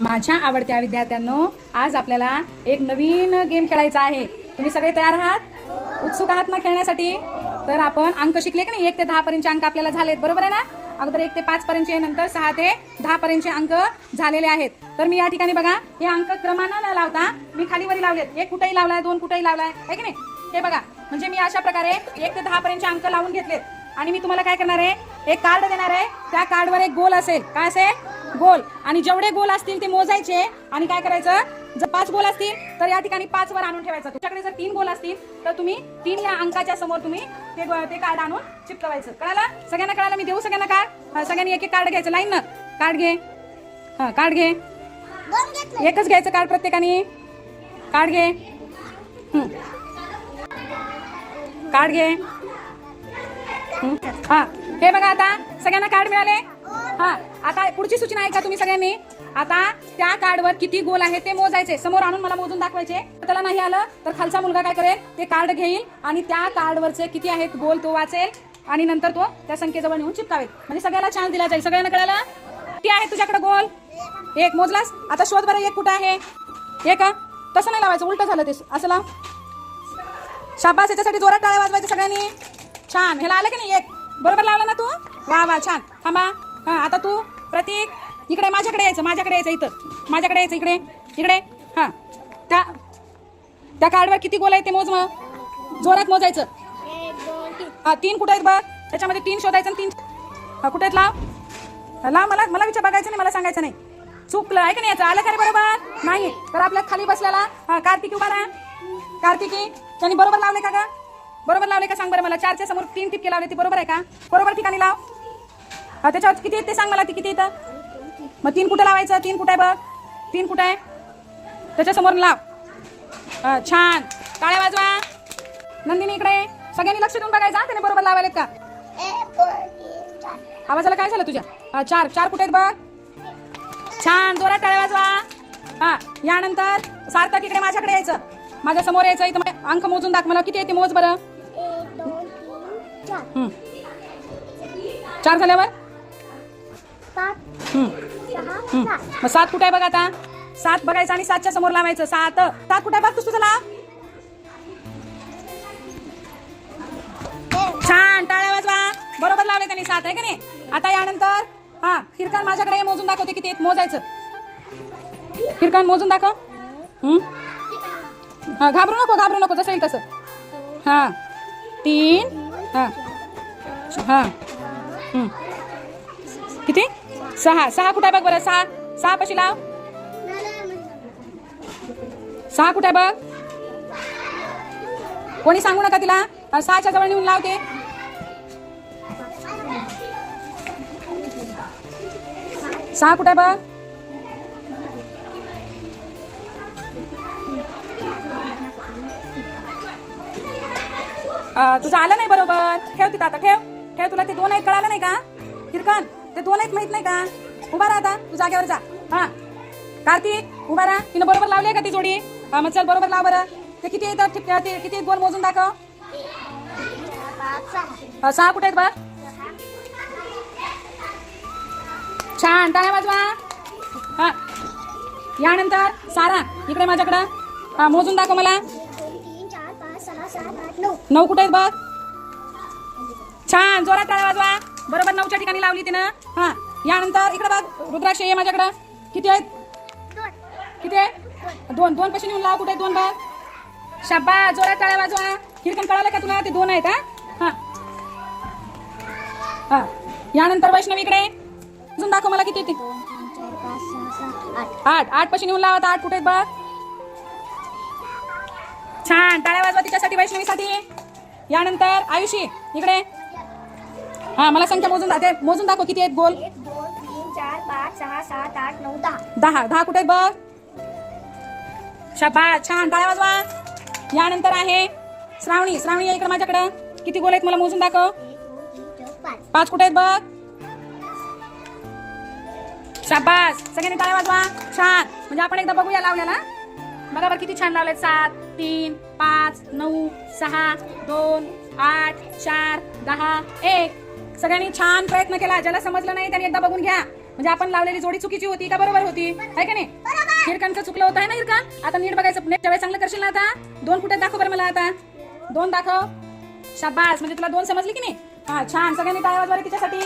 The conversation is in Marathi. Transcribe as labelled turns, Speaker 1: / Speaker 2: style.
Speaker 1: माझ्या आवडत्या विद्यार्थ्यांनो आज आपल्याला एक नवीन गेम खेळायचा आहे. तुम्ही सगळे तयार आहात? उत्सुक आहात ना खेळण्यासाठी? तर आपण अंक शिकले की नाही? एक ते दहा पर्यंतचे अंक आपल्याला झालेत. बरोबर आहे ना? अगोदर एक ते पाच पर्यंतचे नंतर सहा ते दहा पर्यंतचे अंक झालेले आहेत. तर मी या ठिकाणी बघा हे अंक क्रमानं न लावता मी खालीवरी लावलेत. एक कुठेही लावलाय दोन कुठेही लावलाय आहे की नाही? हे बघा म्हणजे मी अशा प्रकारे एक ते दहा पर्यंतचे अंक लावून घेतलेत. आणि मी तुम्हाला काय करणार आहे? एक कार्ड देणार आहे. त्या कार्डवर एक गोल असेल. काय असेल? गोल. आणि जेवढे गोल असतील ते मोजायचे. आणि काय करायचं? जर पाच गोल असतील तर या ठिकाणी पाच वर आणून ठेवायचं. तुमच्याकडे जर तीन गोल असतील तर तुम्ही तीन या अंकाच्या समोर तुम्ही ते ते कार्ड आणून चिपकवायचं. कळालं? सगळ्यांना कळालं? मी देऊ सगळ्यांना कार्ड सगळ्यांनी एक एक कार्ड घ्यायचं. लाईन ना. कार्ड घे. हा कार्ड घे. एकच घ्यायचं कार्ड प्रत्येकाने. कार्ड घे. कार्ड घे. हा. हे. बघा आता. सगळ्यांना कार्ड मिळाले? हा आता पुढची सूचना ऐका तुम्ही सगळ्यांनी? आता त्या कार्डवर किती गोल आहे ते मोजायचे. समोर आणून मला मोजून दाखवायचे. त्याला नाही आलं तर खालचा मुलगा काय करेल? ते कार्ड घेईल आणि त्या कार्डवरचे किती आहेत गोल तो वाचेल आणि नंतर तो त्या संख्येजवळ नेऊन चिपकावेल. म्हणजे सगळ्याला चान्स दिला जाईल. सगळ्यांना कळायला किती आहे तुझ्याकडे गोल? एक मोजलास? आता शोध बरं एक कुठं आहे? एक का तसं नाही लावायचं उलट झालं ते. असं लाव. शाबास याच्यासाठी जोरात टाळ्या वाजवायचं सगळ्यांनी. छान. ह्याला आलं की नाही? एक. बरोबर लावला ना तू? वा वा छान. थांबा. हा आता तू प्रतीक इकडे माझ्याकडे यायचं माझ्याकडे यायचं इथं. माझ्याकडे यायचं इकडे इकडे. हा त्या त्या कार्डवर किती गोल आहे ते मोज मग जोरात मोजायचं.
Speaker 2: हां तीन
Speaker 1: हा तीन आहेत बघ. त्याच्यामध्ये तीन शोधायचं तीन हा कुठे आहेत लाव? लाव मला मला विचार बघायचं नाही मला सांगायचं नाही. चुकलं आहे का नाही याचं? आलं का रे बरोबर? नाही. तर आपल्या खाली बसलेला हा कार्तिकी उभा राहा. कार्तिकी त्यांनी बरोबर लावले का का बरोबर लावले का सांग बरं मला? चारच्या समोर तीन टिपके लावले ती बरोबर आहे का? बरोबर ठिकाणी लाव. हा त्याच्यावर किती आहेत ते सांग मला ती किती येतं मग तीन कुठे लावायचं? तीन कुठे आहे बघ? तीन कुठे आहे? त्याच्यासमोर लाव. छान. टाळ्या वाजवा नंदिनी इकडे. सगळ्यांनी लक्ष देऊन बघायचं त्याने बरोबर लावायलेत का? आवाजाला काय झालं तुझ्या? चार चार कुठे आहेत बघ? छान जोरात टाळ्या वाजवा हा यानंतर सार्थक इकडे माझ्याकडे यायचं. माझ्यासमोर यायचं इथं अंक मोजून दाख. मला किती येते मोज बरं.
Speaker 2: चार
Speaker 1: झाल्यावर? हं, हं. मग सात कुठे आहे बघ आता? सात बघायचं आणि सातच्या समोर लावायचं. सात. सात कुठे बघ? तू तुझं लाव. छान. टाळ्या वाजवा. बरोबर लावले त्यांनी सात आहे का नाही? आता यानंतर हा किरकान माझ्याकडे मोजून दाखवते किती आहेत. मोजायचं. किरकान मोजून दाखव. हं? हा घाबरू नको घाबरू नको. जसं येईल तसं. हा. तीन. हा. हा. हं. किती? सहा. सहा कुठे आहे बघ बरं सहा. सहा पशी लाव. सहा कुठे बघ? कोणी सांगू नका तिला? सहाच्या जवळ नेऊन लावते सहा कुठे बघ? तुझं आलं नाही बरोबर. ठेव तिथं आता ठेव. ठेव तुला ते दोन एक कळालं नाही का? किरकन. ते दोन आहेत माहीत नाही का? उभा राहा आता तू जागेवर जा. हा. कार्तिक उभा राहा. तिनं बरोबर लावली का ती जोडी? हा मग चल बरोबर लाव बरं. ते किती येतात? ते किती गोल मोजून दाखव.
Speaker 2: सहा
Speaker 1: कुठे आहेत बघ छान टाळ्या वाजवा. हा. यानंतर सारा इकडे माझ्याकडं. हा मोजून दाखव मला.
Speaker 2: नऊ
Speaker 1: नऊ कुठे आहेत बघ छान जोरात टाळ्या वाजवा. बरोबर नऊच्या ठिकाणी लावली तिनं. हा यानंतर इकडे बघ रुद्राक्ष ये माझ्याकडं. किती आहेत? किती आहे? दोन दोन पैसे नेऊन लाव कुठे दोन बघ शाबा जोरा टाळ्या वाजवा. किरकन कळालं का तुला? ते दोन आहेत हा? हा. यानंतर वैष्णवी इकडे अजून दाखव मला किती येते
Speaker 2: आठ.
Speaker 1: आठ पैसे नेऊन लावा आठ कुठे आहेत बघ छान. टाळ्या वाजवा तिच्यासाठी वैष्णवीसाठी. यानंतर आयुषी इकडे हा मला संख्या मोजून दाखव मोजून दाखव किती आहेत गोल.
Speaker 2: एक दोन तीन चार पाच सहा सात आठ नऊ दहा.
Speaker 1: दहा दहा कुठे आहेत बघ? शाबास छान टाळ्या वाजवा यानंतर आहे श्रावणी श्रावणी या इकडे माझ्याकडं. किती गोल आहेत मला मोजून दाखव.
Speaker 2: एक दोन तीन चार पाच
Speaker 1: पाच कुठे आहेत बघ? शाबास सगळ्यांनी टाळ्या वाजवा छान. म्हणजे आपण एकदा बघूया लावल्याला बघा बरं किती छान लावलेत. सात तीन पाच नऊ सहा दोन आठ चार दहा एक. सगळ्यांनी छान प्रयत्न केला. ज्याला समजलं नाही त्यांनी एकदा बघून घ्या. म्हणजे आपण लावलेली जोडी चुकीची होती का? बरोबर होती. आहे का नाही? हिरकांचं चुकलं होतं आहे ना हिरकन आता नीट बघायचं. नेक्स्ट वेळेस चांगलं करशील ना आता? दोन कुठे दाखव बरं मला आता. दोन दाखव. शाबास. म्हणजे तुला दोन समजली की नाही? हा छान. सगळ्यांनी टाळ्या वाजवा रे तिच्यासाठी.